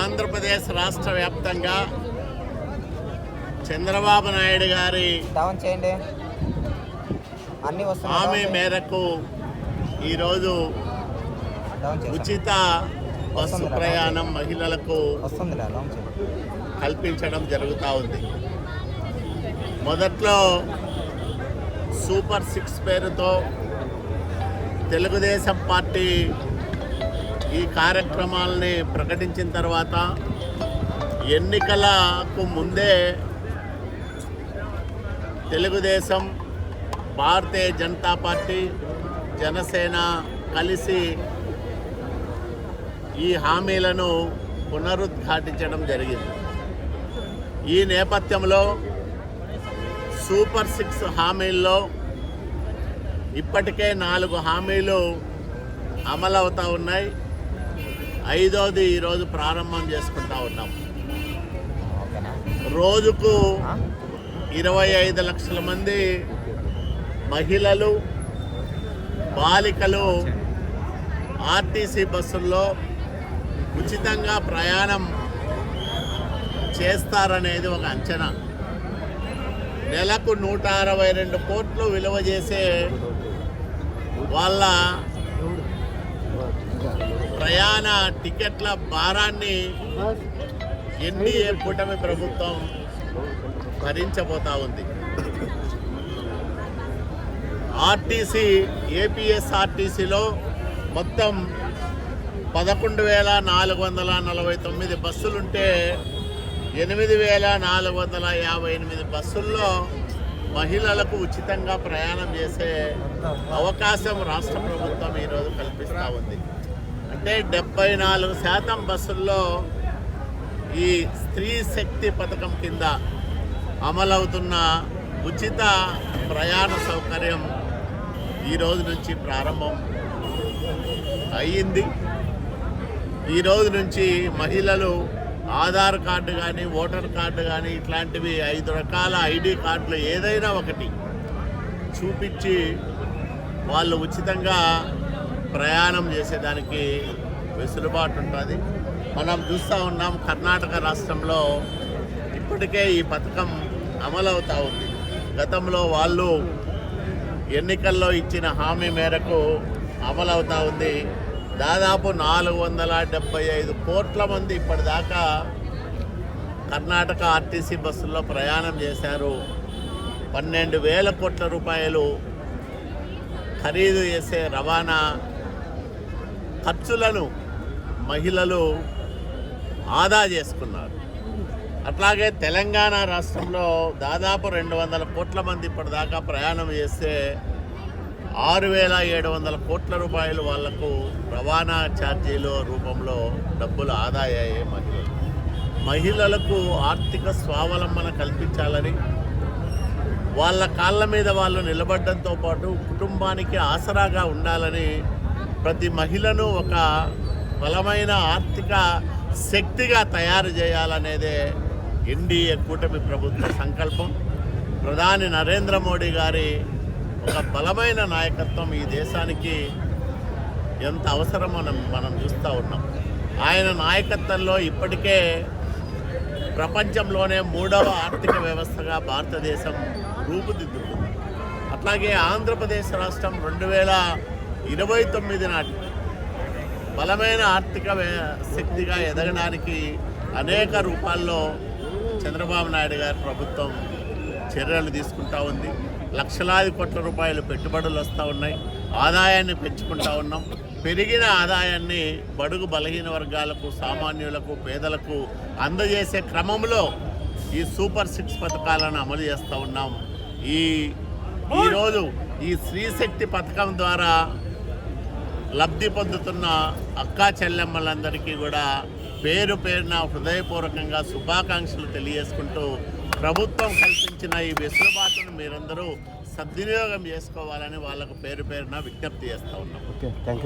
ఆంధ్రప్రదేశ్ రాష్ట్ర వ్యాప్తంగా చంద్రబాబు నాయుడు గారి హామీ చేయండి. మేరకు ఈరోజు. ఉచిత బస్సు ప్రయాణం మహిళలకు కల్పించడం జరుగుతూ ఉంది. మొదట్లో సూపర్ సిక్స్ పేరుతో తెలుగుదేశం పార్టీ ఈ కార్యక్రమాలని ప్రకటించిన తర్వాత ఎన్నికలకు ముందే తెలుగుదేశం భారతీయ జనతా పార్టీ జనసేన కలిసి ఈ హామీలను పునరుద్ఘాటించడం జరిగింది. ఈ నేపథ్యంలో సూపర్ సిక్స్ హామీల్లో ఇప్పటికే నాలుగు హామీలు అమలవుతూ ఉన్నాయి. ఐదోది ఈరోజు ప్రారంభం చేసుకుంటా ఉన్నాం. రోజుకు ఇరవై ఐదు లక్షల మంది మహిళలు బాలికలు ఆర్టీసీ బస్సుల్లో ఉచితంగా ప్రయాణం చేస్తారనేది ఒక అంచనా. నెలకు నూట అరవై రెండు కోట్లు విలువ చేసే వాళ్ళ ప్రయాణ టికెట్ల భారాన్ని ఎన్డీఏ కూటమి ప్రభుత్వం భరించబోతా ఉంది. ఆర్టీసీ ఏపీఎస్ఆర్టీసీలో మొత్తం పదకొండు వేల నాలుగు వందల నలభై తొమ్మిది బస్సులుంటే ఎనిమిది వేల నాలుగు వందల యాభై ఎనిమిది బస్సుల్లో మహిళలకు ఉచితంగా ప్రయాణం చేసే అవకాశం రాష్ట్ర ప్రభుత్వం ఈరోజు కల్పిస్తూ ఉంది. అంటే డెబ్బై నాలుగు శాతం బస్సుల్లో ఈ స్త్రీ శక్తి పథకం కింద అమలవుతున్న ఉచిత ప్రయాణ సౌకర్యం ఈరోజు నుంచి ప్రారంభం అయ్యింది. ఈరోజు నుంచి మహిళలు ఆధార్ కార్డు కానీ ఓటర్ కార్డు కానీ ఇట్లాంటివి ఐదు రకాల ఐడి కార్డులు ఏదైనా ఒకటి చూపించి వాళ్ళు ఉచితంగా ప్రయాణం చేసేదానికి వెసులుబాటు ఉంటుంది. మనం చూస్తూ ఉన్నాం కర్ణాటక రాష్ట్రంలో ఇప్పటికే ఈ పథకం అమలవుతూ ఉంది. గతంలో వాళ్ళు ఎన్నికల్లో ఇచ్చిన హామీ మేరకు అమలవుతూ ఉంది. దాదాపు నాలుగు వందల డెబ్బై ఐదు కోట్ల మంది ఇప్పటిదాకా కర్ణాటక ఆర్టీసీ బస్సుల్లో ప్రయాణం చేశారు. పన్నెండు వేల కోట్ల రూపాయలు ఖరీదు చేసే రవాణా ఖర్చులను మహిళలు ఆదా చేసుకున్నారు. అట్లాగే తెలంగాణ రాష్ట్రంలో దాదాపు రెండు వందల కోట్ల మంది ఇప్పటిదాకా ప్రయాణం చేస్తే ఆరు వేల ఏడు వందల కోట్ల రూపాయలు వాళ్ళకు రవాణా ఛార్జీల రూపంలో డబ్బులు ఆదా అయ్యాయి మహిళలు. మహిళలకు ఆర్థిక స్వావలంబన కల్పించాలని వాళ్ళ కాళ్ళ మీద వాళ్ళు నిలబడడంతో పాటు కుటుంబానికి ఆసరాగా ఉండాలని ప్రతి మహిళను ఒక బలమైన ఆర్థిక శక్తిగా తయారు చేయాలనేదే ఎన్డీఏ కూటమి ప్రభుత్వ సంకల్పం. ప్రధాని నరేంద్ర మోడీ గారి ఒక బలమైన నాయకత్వం ఈ దేశానికి ఎంత అవసరం మనం మనం చూస్తూ ఉన్నాం. ఆయన నాయకత్వంలో ఇప్పటికే ప్రపంచంలోనే మూడవ ఆర్థిక వ్యవస్థగా భారతదేశం రూపుదిద్దుకుంది. అట్లాగే ఆంధ్రప్రదేశ్ రాష్ట్రం రెండు వేల ఇరవై తొమ్మిది నాటి బలమైన ఆర్థిక శక్తిగా ఎదగడానికి అనేక రూపాల్లో చంద్రబాబు నాయుడు గారి ప్రభుత్వం చర్యలు తీసుకుంటా ఉంది. లక్షలాది కోట్ల రూపాయలు పెట్టుబడులు వస్తూ ఉన్నాయి. ఆదాయాన్ని పెంచుకుంటా ఉన్నాం. పెరిగిన ఆదాయాన్ని బడుగు బలహీన వర్గాలకు సామాన్యులకు పేదలకు అందజేసే క్రమంలో ఈ సూపర్ సిక్స్ పథకాలను అమలు చేస్తూ ఉన్నాం. ఈ ఈరోజు ఈ స్త్రీశక్తి పథకం ద్వారా లబ్ధి పొందుతున్న అక్కా చెల్లెమ్మలందరికీ కూడా పేరు పేరున హృదయపూర్వకంగా శుభాకాంక్షలు తెలియజేసుకుంటూ ప్రభుత్వం కల్పించిన ఈ వెసులుబాటును మీరందరూ సద్వినియోగం చేసుకోవాలని వాళ్ళకు పేరు పేరున విజ్ఞప్తి చేస్తూ ఉన్నాం. Okay thank